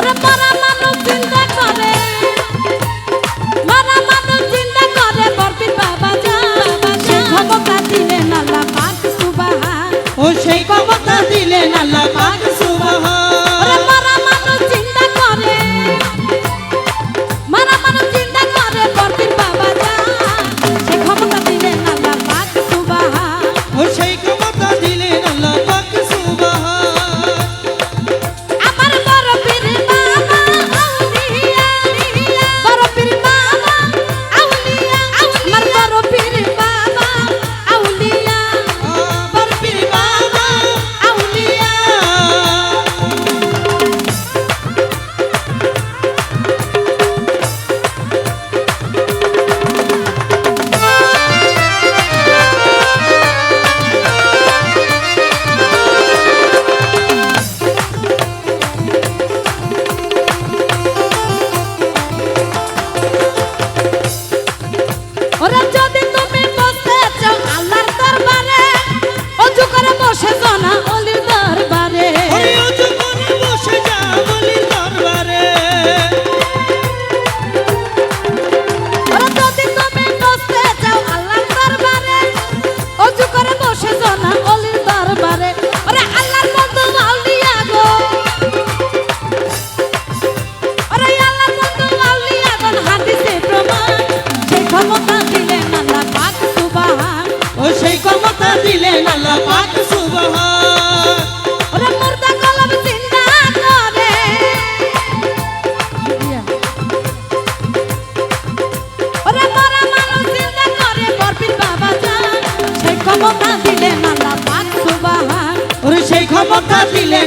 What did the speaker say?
ওরা মারা মানুষ চিন্তা করে। família